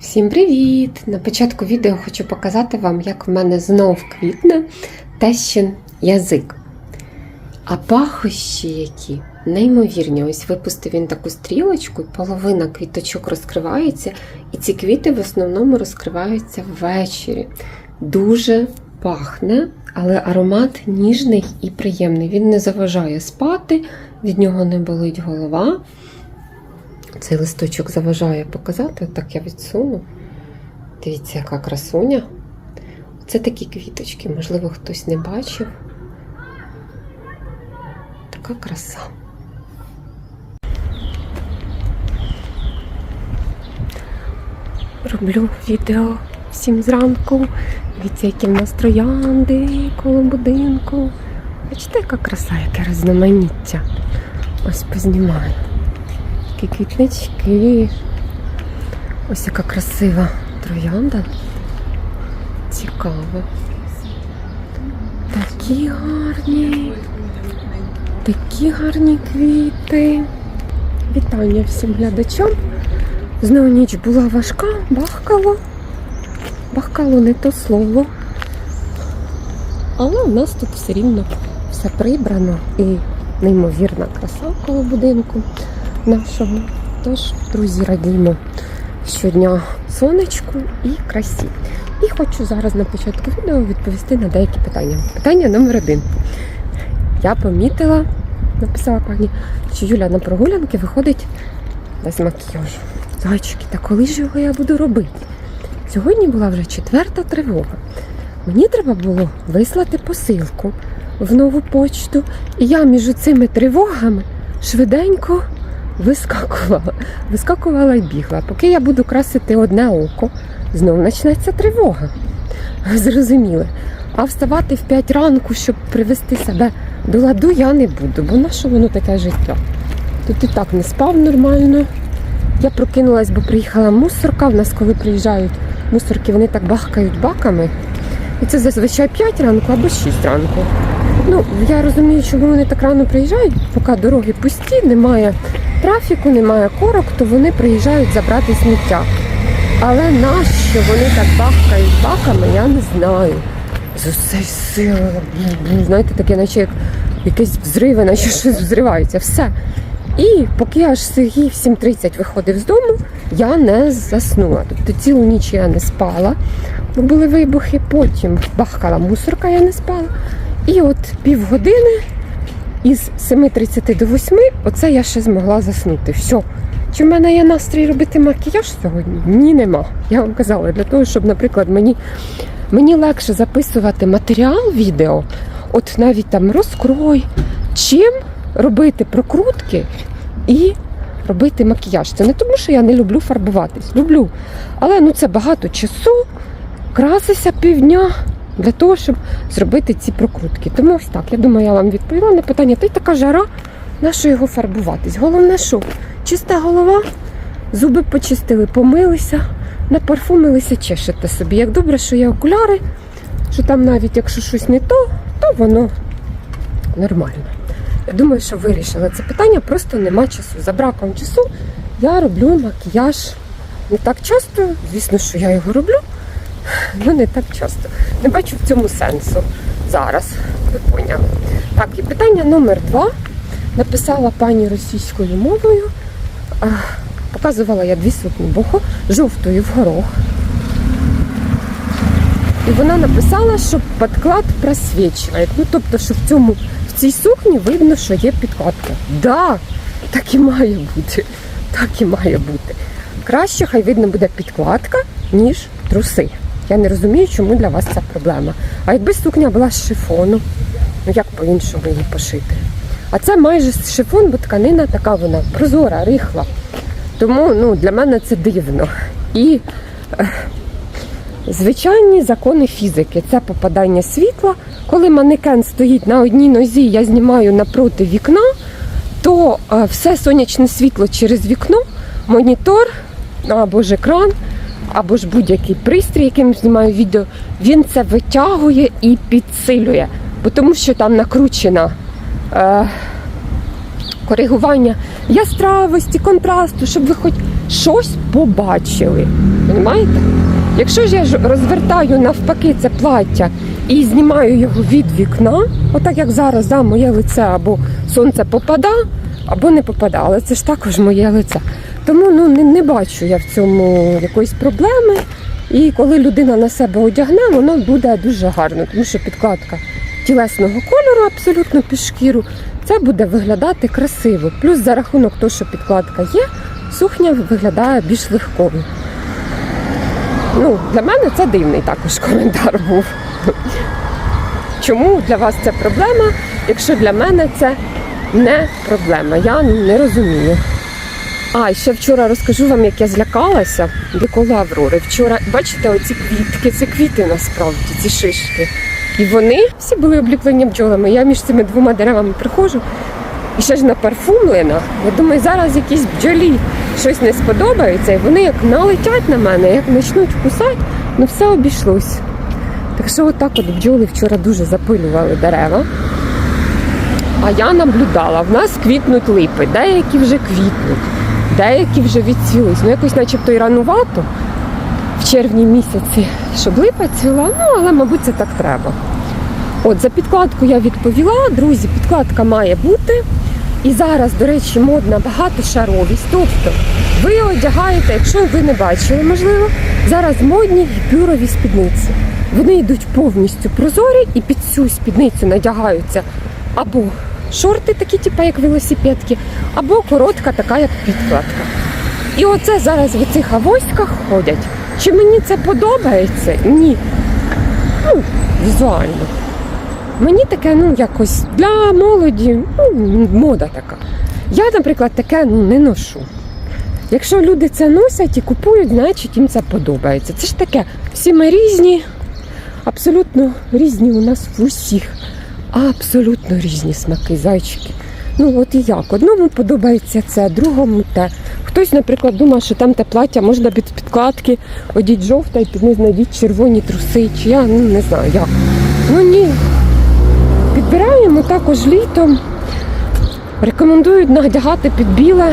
Всім привіт! На початку відео хочу показати вам, як в мене знов квітне тещин язик. А пахощі які неймовірні. Ось випустив він таку стрілочку, половина квіточок розкривається, і ці квіти в основному розкриваються ввечері. Дуже пахне, але аромат ніжний і приємний. Він не заважає спати, від нього не болить голова. Цей листочок заважає показати, так я відсуну. Дивіться, яка красуня. Це такі квіточки, можливо, хтось не бачив. Така краса. Роблю відео всім зранку. Дивіться, які в нас троянди коло будинку. Бачите, яка краса, яке різноманіття. Ось познімаю. Такі квітнички. Ось яка красива троянда. Цікаво. Такі гарні. Такі гарні квіти. Вітання всім глядачам. Знову ніч була важка, бахкало. Бахкало не то слово. Але у нас тут все рівно все прибрано і неймовірна краса коло будинку нашого. Тож, друзі, радімо щодня сонечку і красі. І хочу зараз на початку відео відповісти на деякі питання. Питання номер один. Я помітила, написала пані, що Юля на прогулянки виходить без макіяжу. Зайчики, та коли ж його я буду робити? Сьогодні була вже четверта тривога. Мені треба було вислати посилку в нову почту, і я між цими тривогами швиденько вискакувала. Вискакувала і бігла. Поки я буду красити одне око, знову почнеться тривога. Зрозуміли. А вставати в 5 ранку, щоб привести себе до ладу, я не буду, бо на що воно таке життя? Тут і так не спав нормально. Я прокинулась, бо приїхала мусорка. В нас, коли приїжджають мусорки, вони так бахкають баками. І це зазвичай 5 ранку або 6 ранку. Ну, я розумію, чому вони так рано приїжджають, поки дороги пусті, немає трафіку, немає корок, то вони приїжджають забрати сміття. Але нащо вони так бахкають баками, я не знаю. З усієї сили, знаєте, таке, наче як якесь взриви, наче щось взривається. Все. І поки аж Сергій в 7.30 виходив з дому, я не заснула. Тобто цілу ніч я не спала, бо були вибухи, потім бахкала мусорка, я не спала. І от півгодини із 7.30 до 8, оце я ще змогла заснути. Все. Чи в мене є настрій робити макіяж сьогодні? Ні, нема. Я вам казала, для того, щоб, наприклад, мені, мені легше записувати матеріал відео, от навіть там розкрой, чим робити прокрутки і робити макіяж. Це не тому, що я не люблю фарбуватись. Люблю. Але ну це багато часу, красися півдня для того, щоб зробити ці прокрутки. Тому ось так. Я думаю, я вам відповіла на питання. Та й така жара, на що його фарбуватись? Головне, що чиста голова, зуби почистили, помилися, напарфумилися, чешете собі. Як добре, що є окуляри, що там навіть якщо щось не то, то воно нормально. Я думаю, що вирішила це питання, просто нема часу. За браком часу я роблю макіяж не так часто. Звісно, що я його роблю, але не так часто. Не бачу в цьому сенсу зараз. Ви поняли. Так, і питання номер два. Написала пані російською мовою. Показувала я дві сукні бохо, жовтою в горох. І вона написала, що підклад просвічує. Ну, тобто, що в цьому в цій сукні видно, що є підкладка. Да, так і має бути. Так і має бути. Краще хай видно буде підкладка, ніж труси. Я не розумію, чому для вас ця проблема. А якби сукня була з шифону, ну як по-іншому її пошити? А це майже шифон, бо тканина така вона прозора, рихла. Тому ну, для мене це дивно. І е, звичайні закони фізики це попадання світла. Коли манекен стоїть на одній нозі, я знімаю напроти вікна, то е, все сонячне світло через вікно, монітор або ж екран, або ж будь-який пристрій, яким знімаю відео, він це витягує і підсилює. Бо тому що там накручена е, коригування яскравості, контрасту, щоб ви хоч щось побачили. Понімаєте? Якщо ж я розвертаю навпаки це плаття і знімаю його від вікна, отак як зараз да, моє лице або сонце попада, або не попада, але це ж також моє лице. Тому ну, не, не бачу я в цьому якоїсь проблеми. І коли людина на себе одягне, воно буде дуже гарно, тому що підкладка тілесного кольору абсолютно під шкіру, це буде виглядати красиво. Плюс за рахунок того, що підкладка є, сукня виглядає більш легкою. Ну, для мене це дивний також коментар був. Чому для вас це проблема, якщо для мене це не проблема? Я не розумію. А, ще вчора розкажу вам, як я злякалася довкола Аврори. Вчора, бачите, оці квітки, це квіти насправді, ці шишки. І вони всі були обліплені бджолами. Я між цими двома деревами приходжу і ще ж напарфумлена. Я думаю, зараз якісь бджолі щось не сподобається, і вони як налетять на мене, як почнуть кусати, ну все обійшлось. Так що отак от бджоли вчора дуже запилювали дерева. А я наблюдала, в нас квітнуть липи, деякі вже квітнуть, деякі вже відцвілись. Ну якось начебто і ранувато в червні місяці, щоб липа цвіла, ну але, мабуть, це так треба. От за підкладку я відповіла. Друзі, підкладка має бути. І зараз, до речі, модна багатошаровість. Тобто ви одягаєте, якщо ви не бачили, можливо, зараз модні гіпюрові спідниці. Вони йдуть повністю прозорі і під цю спідницю надягаються або шорти, такі, типу, як велосипедки, або коротка, така, як підкладка. І оце зараз в цих авоськах ходять. Чи мені це подобається? Ні. Ну, візуально. Мені таке, ну, якось для молоді, ну, мода така. Я, наприклад, таке ну, не ношу. Якщо люди це носять і купують, значить їм це подобається. Це ж таке, всі ми різні, абсолютно різні у нас в усіх. Абсолютно різні смаки, зайчики. Ну от і як. Одному подобається це, другому те. Хтось, наприклад, думає, що там те плаття можна без підкладки, одіть жовте і під низ надіть червоні труси. Чи я ну не знаю як. Ну ні. Підбираємо також літом. Рекомендують надягати під біле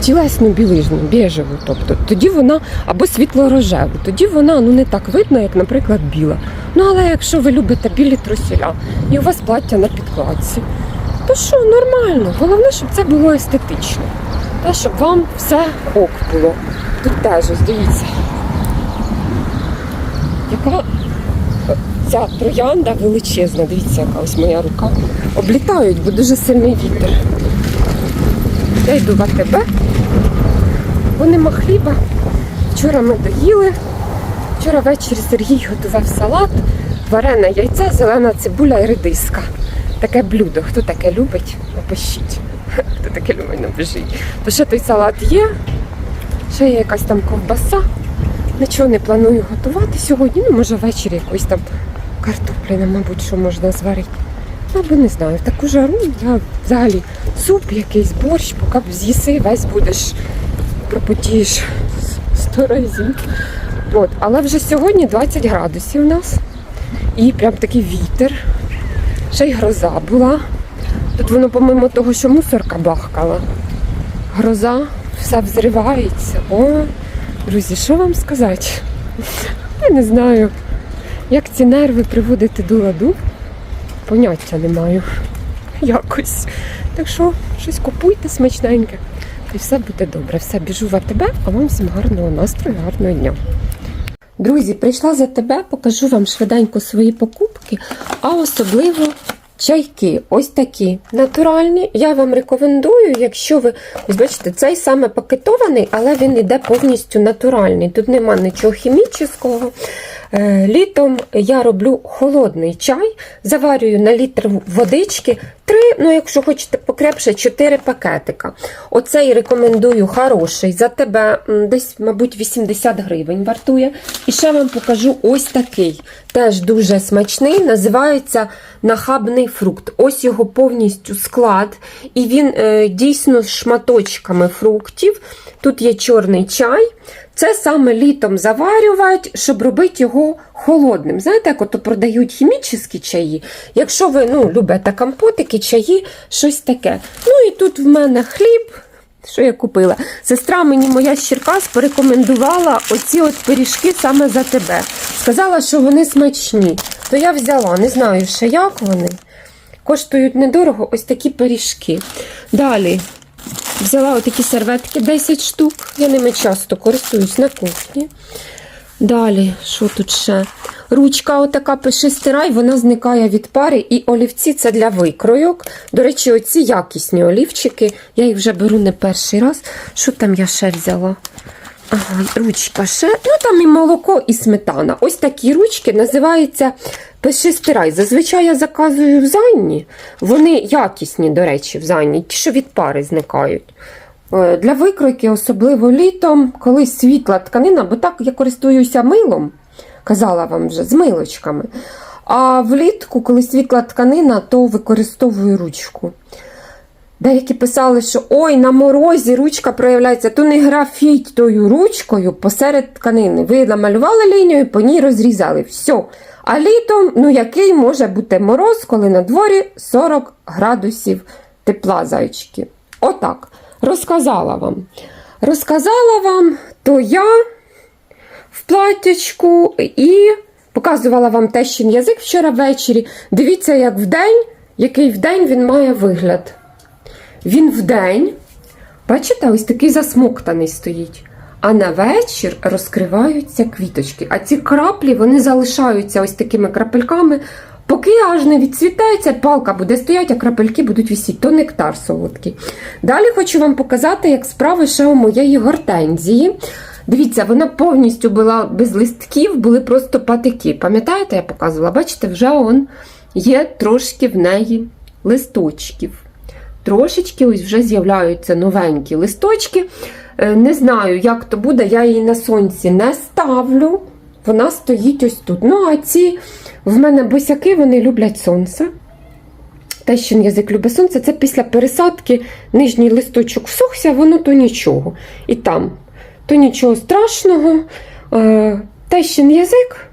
тілесну білизну, біжеву, тобто тоді вона або світло-рожеву, тоді вона ну не так видно, як, наприклад, біла. Ну але якщо ви любите білі трусіля і у вас плаття на підкладці, то що, нормально. Головне, щоб це було естетично. Та щоб вам все ок було. Тут теж ось. Яка е, ця троянда величезна, дивіться, яка ось моя рука. Облітають, бо дуже сильний вітер. Я йду в АТБ, бо нема хліба. Вчора ми доїли. Вчора ввечері Сергій готував салат, варене яйце, зелена цибуля і редиска. Таке блюдо. Хто таке любить, напишіть. Хто таке любить, напишіть. То ще той салат є, ще є якась там ковбаса. Нічого не планую готувати сьогодні. Ну, може, ввечері якоїсь там картоплі, мабуть, що можна зварити. Або не знаю, в таку жару я взагалі суп, якийсь борщ, поки з'їси, весь будеш пропотієш сто разів. От, але вже сьогодні 20 градусів у нас. І прям такий вітер. Ще й гроза була. Тут воно, помимо того, що мусорка бахкала. Гроза, все взривається. О, друзі, що вам сказати? Я не знаю, як ці нерви приводити до ладу. Поняття не маю. Якось. Так що щось купуйте смачненьке. І все буде добре. Все, біжу в АТБ, а вам всім гарного настрою, гарного дня. Друзі, прийшла за тебе, покажу вам швиденько свої покупки, а особливо чайки. Ось такі натуральні. Я вам рекомендую, якщо ви ось бачите, цей саме пакетований, але він іде повністю натуральний. Тут нема нічого хімічного. Е, Літом я роблю холодний чай, заварюю на літр водички. Три, ну якщо хочете покрепше, 4 пакетика. Оцей рекомендую хороший. За тебе десь, мабуть, 80 гривень вартує. І ще вам покажу ось такий. Теж дуже смачний, називається нахабний фрукт. Ось його повністю склад. І він е, дійсно з шматочками фруктів. Тут є чорний чай. Це саме літом заварювати, щоб робити його холодним. Знаєте, як ото продають хімічні чаї. Якщо ви ну, любите компотики, чаї, щось таке. Ну і тут в мене хліб, що я купила? Сестра мені моя з Черкас порекомендувала оці от пиріжки саме за тебе. Сказала, що вони смачні. То я взяла, не знаю ще як вони. Коштують недорого ось такі пиріжки. Далі взяла отакі серветки 10 штук. Я ними часто користуюсь на кухні. Далі, що тут ще? Ручка отака пиши стирай, вона зникає від пари. І олівці це для викройок. До речі, оці якісні олівчики. Я їх вже беру не перший раз. Що там я ще взяла? Ага, ручка ще. Ну там і молоко, і сметана. Ось такі ручки називаються пиши стирай. Зазвичай я заказую в Занні. Вони якісні, до речі, в Занні, ті, що від пари зникають. Е, Для викройки, особливо літом, коли світла тканина, бо так я користуюся милом, казала вам вже, з милочками. А влітку, коли світла тканина, то використовую ручку. Деякі писали, що ой, на морозі ручка проявляється, то не графіть тою ручкою посеред тканини. Ви намалювали лінію, по ній розрізали. Все. А літом, ну який може бути мороз, коли на дворі 40 градусів тепла, зайчики. Отак. Розказала вам. Розказала вам, то я в платячку і показувала вам тещин язик вчора ввечері. Дивіться, як вдень, який вдень він має вигляд. Він вдень, бачите, ось такий засмоктаний стоїть. А на вечір розкриваються квіточки. А ці краплі вони залишаються ось такими крапельками, поки аж не відцвітається, палка буде стояти, а крапельки будуть висіти. То нектар солодкий. Далі хочу вам показати, як справи ще у моєї гортензії. Дивіться, вона повністю була без листків, були просто патики. Пам'ятаєте, я показувала? Бачите, вже он є трошки в неї листочків. Трошечки ось вже з'являються новенькі листочки. Е, Не знаю, як то буде, я її на сонці не ставлю. Вона стоїть ось тут. Ну, а ці в мене босяки, вони люблять сонце. Те, що язик любить сонце, це після пересадки нижній листочок всохся, воно то нічого. І там то нічого страшного. Е, Тещин язик,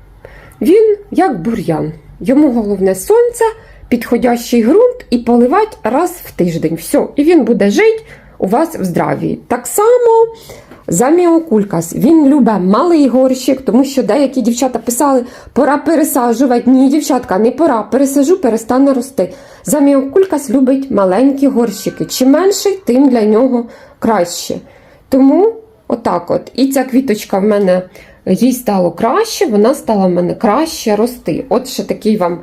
він як бур'ян. Йому головне сонце, підходящий ґрунт і поливати раз в тиждень. Все, і він буде жити у вас в здраві. Так само заміокулькас. Він любить малий горщик, тому що деякі дівчата писали, пора пересаджувати. Ні, дівчатка, не пора. Пересажу, перестане рости. Заміокулькас любить маленькі горщики. Чим менший, тим для нього краще. Тому отак от. І ця квіточка в мене їй стало краще, вона стала в мене краще рости. От ще такий вам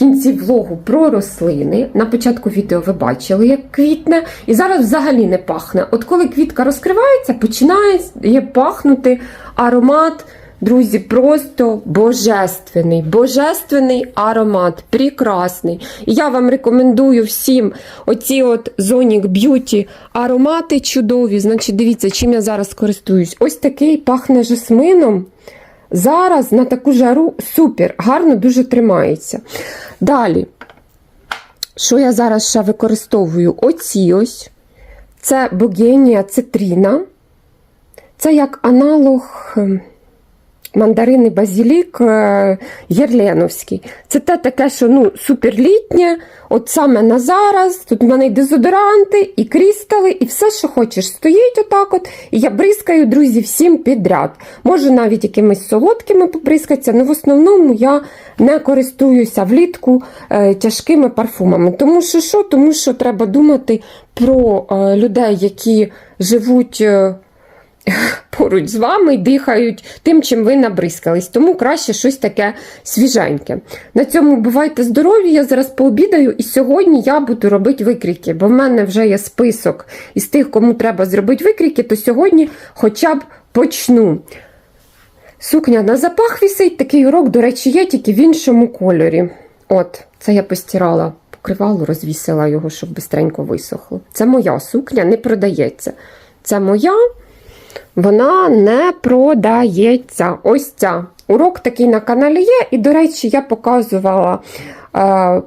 кінці влогу про рослини. На початку відео ви бачили, як квітне, і зараз взагалі не пахне. От коли квітка розкривається, починає пахнути аромат. Друзі, просто божественний, божественний аромат, прекрасний. І я вам рекомендую всім оці от Zonic Beauty аромати чудові. Значить, дивіться, чим я зараз користуюсь. Ось такий пахне жасмином. Зараз на таку жару супер, гарно дуже тримається. Далі, що я зараз ще використовую? Оці ось. Це богенія цитріна. Це як аналог. Мандарини базілік е, єрленовський. Це те таке, що ну, суперлітнє, от саме на зараз. Тут в мене і дезодоранти, і крістали, і все, що хочеш, стоїть отак от. І я бризкаю, друзі, всім підряд. Можу навіть якимись солодкими побризкатися, але в основному я не користуюся влітку е, тяжкими парфумами. Тому що що? Тому що треба думати про е, людей, які живуть. Е, поруч з вами і дихають тим, чим ви набризкались. Тому краще щось таке свіженьке. На цьому бувайте здорові. Я зараз пообідаю, і сьогодні я буду робити викрійки, бо в мене вже є список із тих, кому треба зробити викрійки, то сьогодні хоча б почну. Сукня на запах вісить, такий урок, до речі, є тільки в іншому кольорі. От, це я постирала покривало, розвісила його, щоб бистренько висохло. Це моя сукня, не продається. Це моя. Вона не продається. Ось ця. Урок такий на каналі є. І, до речі, я показувала е,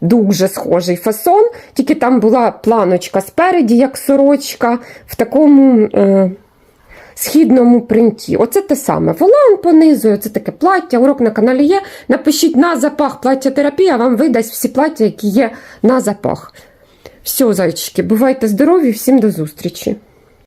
дуже схожий фасон, тільки там була планочка спереді, як сорочка, в такому е, східному принті. Оце те саме. Волан понизує, це таке плаття. Урок на каналі є. Напишіть на запах плаття терапія, вам видасть всі плаття, які є на запах. Все, зайчики, бувайте здорові, всім до зустрічі!